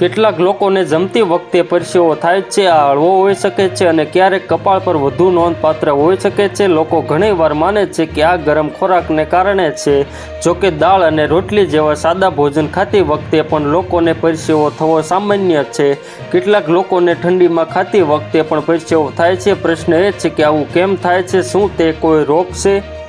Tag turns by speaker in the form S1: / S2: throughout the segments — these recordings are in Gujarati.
S1: કેટલાક લોકોને જમતી વખતે પરસેવો થાય છે, આ હળવો હોઈ શકે છે અને ક્યારેક કપાળ પર વધુ નોંધપાત્ર હોઈ શકે છે. લોકો ઘણીવાર માને છે કે આ ગરમ ખોરાકને કારણે છે. જોકે દાળ અને રોટલી જેવા સાદા ભોજન ખાતી વખતે પણ લોકોને પરસેવો થવો સામાન્ય છે. કેટલાક લોકોને ઠંડીમાં ખાતી વખતે પણ પરસેવો થાય છે. પ્રશ્ન એ છે કે આવું કેમ થાય છે? શું તે કોઈ રોગ છે?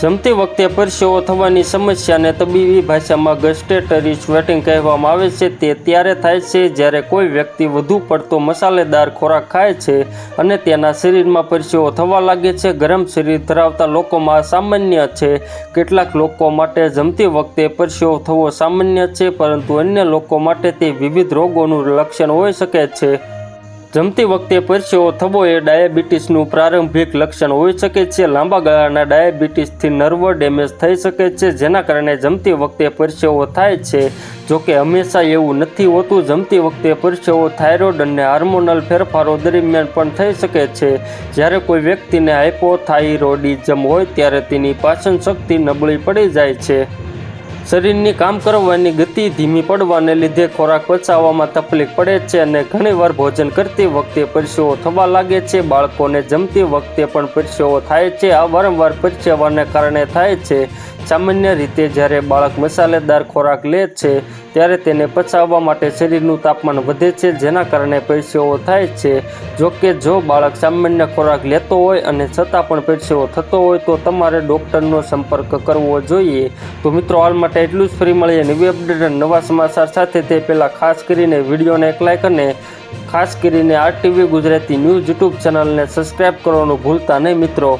S1: જમતી વખતે પરસેવો થવાની સમસ્યાને તબીબી ભાષામાં ગસ્ટેટરી સ્વેટિંગ કહેવામાં આવે છે. તે ત્યારે થાય છે જ્યારે કોઈ વ્યક્તિ વધુ પડતો મસાલેદાર ખોરાક ખાય છે અને તેના શરીરમાં પરસેવો થવા લાગે છે. ગરમ શરીર ધરાવતા લોકોમાં સામાન્ય છે. કેટલાક લોકો માટે જમતી વખતે પરસેવો થવો સામાન્ય છે, પરંતુ અન્ય લોકો માટે તે વિવિધ રોગોનું લક્ષણ હોઈ શકે છે. જમતી વખતે પરસેવો થવો એ ડાયાબિટીસનું પ્રારંભિક લક્ષણ હોઈ શકે છે. લાંબા ગાળાના ડાયાબિટીસથી નર્વ ડેમેજ થઈ શકે છે, જેના કારણે જમતી વખતે પરસેવો થાય છે. જોકે હંમેશા એવું નથી હોતું, જમતી વખતે પરસેવો થાઇરોઇડ અને હાર્મોનલ ફેરફારો દરમિયાન પણ થઈ શકે છે. જ્યારે કોઈ વ્યક્તિને હાઇપોથાઇરોડિઝમ હોય, ત્યારે તેની પાચન શક્તિ નબળી પડી જાય છે. શરીરની કામ કરવાની ગતિ ધીમી પડવાને લીધે ખોરાક પચાવવામાં તકલીફ પડે છે અને ઘણીવાર ભોજન કરતી વખતે પરસેવો થવા લાગે છે. બાળકોને જમતી વખતે પણ પરસેવો થાય છે. આ વારંવાર પરસેવાને કારણે થાય છે. સામાન્ય રીતે જ્યારે બાળક મસાલેદાર ખોરાક લે છે, ત્યારે તેને પચાવવા માટે શરીરનું તાપમાન વધે છે, જેના કારણે પરસેવો થાય છે. જો કે જો બાળક સામાન્ય ખોરાક લેતો હોય અને છતાં પણ પરસેવો થતો હોય, તો તમારે ડૉક્ટરનો સંપર્ક કરવો જોઈએ. તો મિત્રો, હાલ માટે એટલું જ. ફરી મળીએ નવી અપડેટ અને નવા સમાચાર સાથે. તે પહેલાં ખાસ કરીને વિડીયોને એક લાઇક અને ખાસ કરીને R TV Gujarati news YouTube ચેનલને સબસ્ક્રાઈબ કરવાનું ભૂલતા નહીં મિત્રો.